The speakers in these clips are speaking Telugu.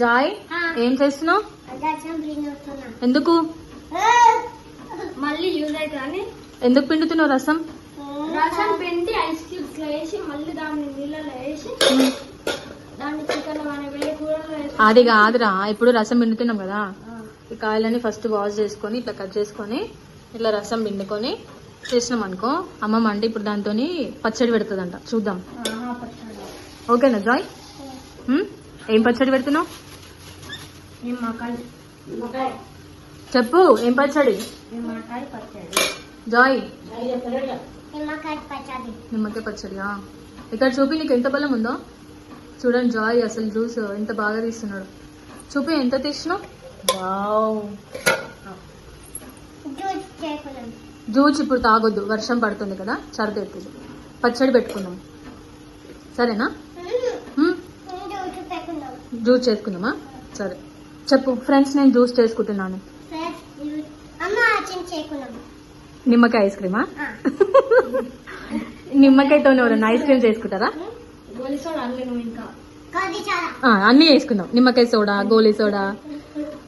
జాయ్ ఏం చేస్తున్నావు? ఎందుకు? మళ్ళీ యూజ్ అవుతుందని ఎందుకు పిండుతున్నావు రసం? రసం పిండి ఐస్ క్యూబ్స్లో వేసి మళ్ళీ దాన్ని నీళ్ళలో వేసి దాన్ని చికెన్ అది కాదురా ఇప్పుడు రసం పిండుతున్నాం కదా. ఈ కాయలని ఫస్ట్ వాష్ చేసుకొని ఇట్లా కట్ చేసుకొని ఇట్లా రసం పిండుకొని చేసినాం అనుకో అమ్మమ్మ అంటే ఇప్పుడు దాంతో పచ్చడి పెడుతుందంట. చూద్దాం. ఓకేనా జాయ్? ఏం పచ్చడి పెడుతున్నావు? చెప్పు ఏం పచ్చడి? జాయ్. నిమ్మకాయ పచ్చడి. నిమ్మకాయ పచ్చడియా? ఇక్కడ చూపి నీకు ఎంత బలం ఉందో? చూడండి జాయ్ అసలు జ్యూస్ ఎంత బాగా తీస్తున్నాడు. చూపి ఎంత తీసినావు వావ్. జ్యూస్ ఇప్పుడు తాగొద్దు వర్షం పడుతుంది కదా సరదా ఎత్తుంది పచ్చడి పెట్టుకుందాం. సరేనా? పెట్టుకున్నాం జ్యూస్ చేసుకుందామా? సరే. చెప్పు ఫ్రెండ్స్ నేను జ్యూస్ చేసుకుంటున్నాను. నిమ్మకాయ ఐస్ క్రీమా? నిమ్మకాయతో ఎవరైనా ఐస్ క్రీమ్ చేసుకుంటారా? అన్నీ వేసుకుందాం నిమ్మకాయ సోడా గోలీ సోడా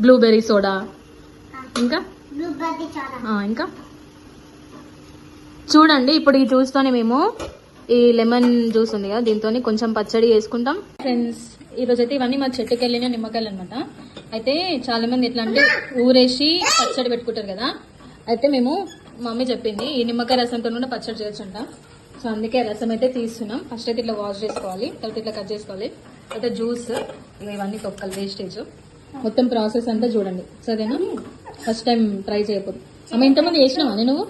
బ్లూబెర్రీ సోడా. ఇంకా? ఇంకా? చూడండి ఇప్పుడు ఈ జ్యూస్ తోనే మేము ఈ లెమన్ జ్యూస్ ఉంది కదా దీంతో కొంచెం పచ్చడి వేసుకుంటాం ఫ్రెండ్స్ ఈ రోజు అయితే ఇవన్నీ మా చెట్టుకి వెళ్ళిన నిమ్మకాయలు అనమాట అయితే చాలా మంది ఎట్లా అంటే ఊరేసి పచ్చడి పెట్టుకుంటారు కదా. అయితే మేము మమ్మీ చెప్పింది ఈ నిమ్మకాయ రసంతో కూడా పచ్చడి చేయొచ్చంట. సో అందుకే రసం అయితే తీస్తున్నాం. ఫస్ట్ అయితే ఇట్లా వాష్ చేసుకోవాలి తర్వాత ఇట్లా కట్ చేసుకోవాలి. అయితే జ్యూస్ ఇవన్నీ తొక్కలు వేస్టేజ్ మొత్తం ప్రాసెస్ అంతా చూడండి. సరేనా? ఫస్ట్ టైం ట్రై చేయకూడదు. అమ్మ ఇంతమంది చేసినావా? నువ్వు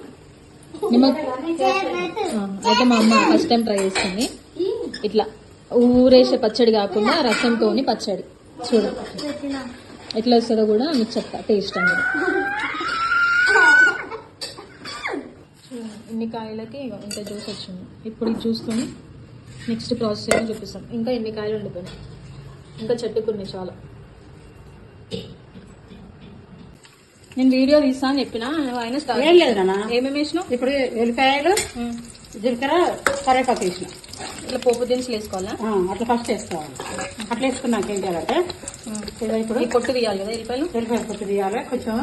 నిమ్మ ఆ, అయితే మా అమ్మ ఫస్ట్ టైం ట్రై చేస్తుంది. ఇట్లా. ఊరేసే పచ్చడి కాకుండా రసంతోని పచ్చడి. చూడు. ఎట్లా వస్తుందో కూడా మీకు చెప్తా. టేస్ట్ అనేది. చూడండి, ఇన్ని కాయలకి ఇంత జ్యూస్ వచ్చింది. ఇప్పుడు జ్యూస్తోని నెక్స్ట్ ప్రాసెస్ ఏమో చూపిస్తాం. ఇంకా ఎన్ని కాయలు ఉండిపోయినాయి. ఇంకా చెట్టుకున్నాయి చాలా. నేను వీడియో తీస్తా అని చెప్పిన. నాన్న. ఏమేమి వేసినావు? ఇప్పుడు ఎల్లిపాయలు ఉమ్. జీలకర్ర కరేపాకు వేసిన. ఇట్లా పోపు దినుసులు వేసుకోవాలా? అట్లా ఫస్ట్ వేసుకోవాలి. అట్లా వేసుకున్నాక ఏం చేయాలంటే ఇప్పుడు పొట్టు తీయాలి కదా ఎల్లిపాయలు? ఎల్లిపాయ పొట్టు తీయాలి. కొంచెం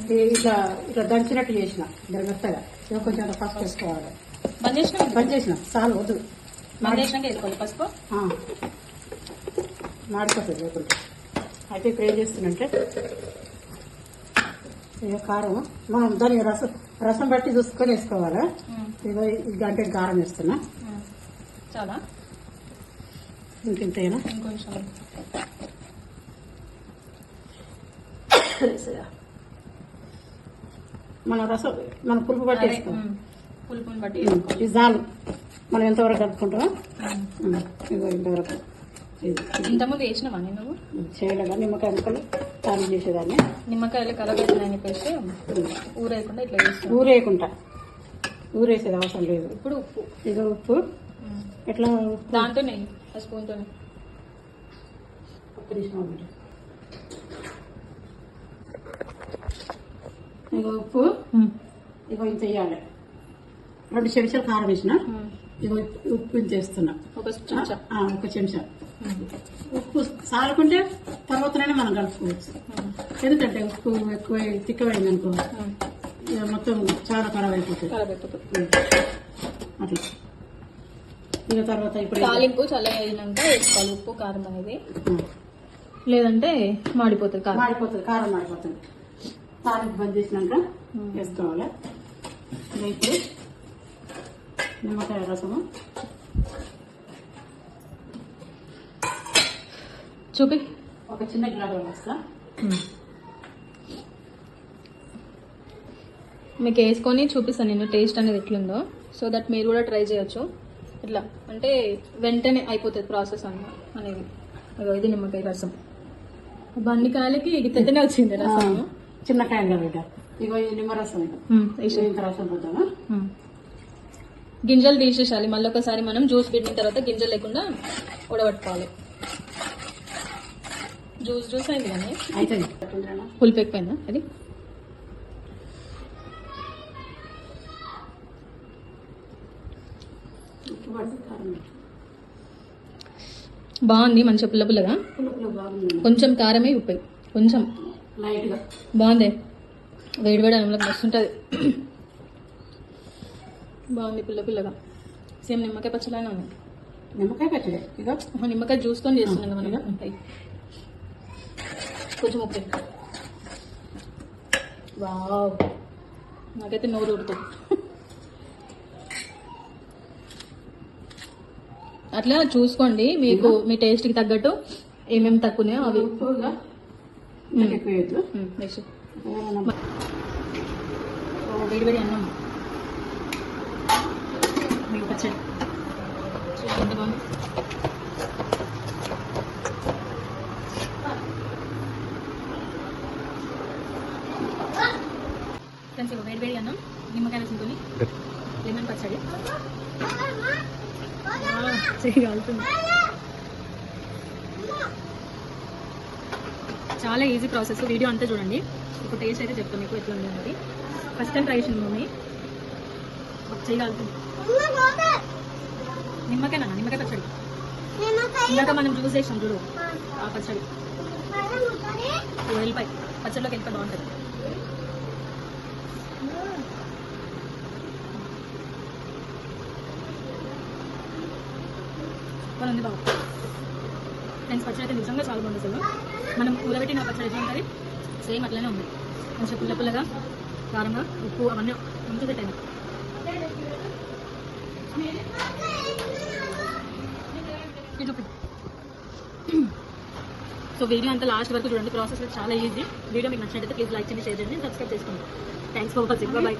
ఇది ఇట్లా ఇట్లా దంచినట్టు చేసిన. మెత్తగా కొంచెం అట్లా ఫస్ట్ వేసుకోవాలి. బంద్ చేసినా? పని చేసిన. చాలు వద్దు. బంద్ చేసినాక వేసుకోవాలి పసుపు. మాడిపోతుంది లేకుండా అయితే ఇప్పుడు ఏం చేస్తున్నంటే ఇక కారం మనం దాని రసం రసం బట్టి చూసుకొని వేసుకోవాలి. ఈ గంట కారం వేస్తున్నా. చాలా. ఇంకింతేనా? ఇంకొంచెం. మన రసం మన పులుపు ఉమ్. పులుపుని బట్టి ఇది చాలు మనం ఎంతవరకు కలుపుకుంటామో? ఇదిగో ఇంతవరకు. ఇది ఇంతకుముందు వేసినావా నేను చేయలేదా? నిమ్మకాయ ముక్కలు తాను చేసేదాన్ని. నిమ్మకాయలు కలగట్టినాయని చెప్పేసి ఊరేయకుండా ఇట్లా ఊరేయకుండా. ఊరేసేది అవసరం లేదు. ఇప్పుడు ఉప్పు. ఇదిగో ఉప్పు. ఎట్లా దాంతో నెయ్యి ఆ స్పూన్తో. ఇదిగో ఉప్పు ఇగో ఇంత వేయాలి రెండు చెంచాలు కారం వేసిన. ఇగో ఉప్పు ఇంత వేస్తున్నా. ఒక చెంచా. ఆ, ఒక చెంచా. ఉప్పు సాలుకుంటే తర్వాతనే మనం కలుపుకోవచ్చు. ఎందుకంటే ఉప్పు ఎక్కువ తిక్కబడింది అనుకో ఇక మొత్తం చాలా ఖరాబ్ అయిపోతుంది. అట్లా. ఇక తర్వాత ఇప్పుడు తాలింపు చల్లగా వేసుకోవాలి. ఉప్పు కారం అనేది. లేదంటే మాడిపోతుంది కారం. మాడిపోతుంది కారం మాడిపోతుంది. తాలింపు బంద్ చేసినాక. వేసుకోవాలి. ఇప్పుడు నిమ్మకాయ రసము. చూపి. ఒక చిన్న గ్లాస్ వేస్తా. మీకు వేసుకొని చూపిస్తాను నేను టేస్ట్ అనేది ఎట్లుందో. సో దట్ మీరు కూడా ట్రై చేయొచ్చు. ఇట్లా అంటే వెంటనే అయిపోతుంది ప్రాసెస్ అన్న అనేది. ఇది నిమ్మకాయ రసం. బండి కాయలకి ఇది పెద్దనే వచ్చింది రసం. చిన్న కాయలు కదా బిడ్డ ఇగో నిమ్మరసం రసం పోతామా గింజలు తీసేసాలి మళ్ళీ ఒకసారి మనం జ్యూస్ పెట్టిన తర్వాత గింజలు లేకుండా ఉడబట్టుకోవాలి. జ్యూస్ జ్యూస్ అయింది కానీ అయితే పులుపు ఎక్కువైందా అది ఉప్పు పడితే కారం వేయాలి. బాగుంది. మంచిగా పుల్ల పుల్లగా? కొంచెం కారమే ఉప్పు. కొంచెం. లైట్గా. బాగుంది. వేడి వేడి అన్నంలోకి మస్తుంటుంది. బాగుంది పుల్ల పుల్లగా. సేమ్ నిమ్మకాయ పచ్చలానే ఉంది. నిమ్మకాయ పచ్చడి. ఆహా, నిమ్మకాయ జ్యూస్తో చేస్తున్నాం కదా మనం. కొంచెం ఉప్పు వావ్. నాకైతే నోరు ఊరుతుంది. అట్లా చూసుకోండి మీకు మీ టేస్ట్కి తగ్గట్టు ఏమేమి తక్కువ ఉన్నాయో అవి ఉప్పుగా ఇంతకు ఎక్కువ వేయద్దు. Um, next. ఏమైనా ఓ, వేడి వేడి అన్నం. మీకు పచ్చడి. ఫ్రెండ్స్ ఇక వేడి వేడి అన్నం నిమ్మకాయ రసంతోని లెమన్ పచ్చడి. చాలా ఈజీ ప్రాసెస్ వీడియో అంతా చూడండి. ఇప్పుడు టేస్ట్ అయితే చెప్తాను మీకు ఎట్లా ఉంది ఫస్ట్ టైం ట్రై చేసింది మమ్మీ. చేయగలుగుతుంది నిమ్మకాయ నాన్న నిమ్మకాయ పచ్చడి. ఇందాక మనం జ్యూస్ చేసాం చూడు. ఆ పచ్చడి. వెళ్ళిపోయి పచ్చడిలోకి వెళ్ళిపోయి బాగుంటుంది. సూపర్ ఉంది బాబు. ఫ్రెండ్స్ పచ్చడి అయితే నిజంగా చాలా బాగుంది అసలు. మనం ఊరబెట్టిన పచ్చడి ఎట్లా ఉంటుంది? సేమ్ అట్లనే ఉంది. మంచిగా పుల్ల పుల్లగా కారంగా ఉప్పు అవన్నీ మంచిగా పెట్టాను సో వీడియో అంతా లాస్ట్ వరకు చూడండి. ప్రాసెస్ చాలా ఈజీ వీడియో మీకు నచ్చినట్టయితే ప్లీజ్ లైక్ చేయండి షేర్ చేయండి సబ్స్క్రైబ్ చేసుకోండి. Thanks for watching bye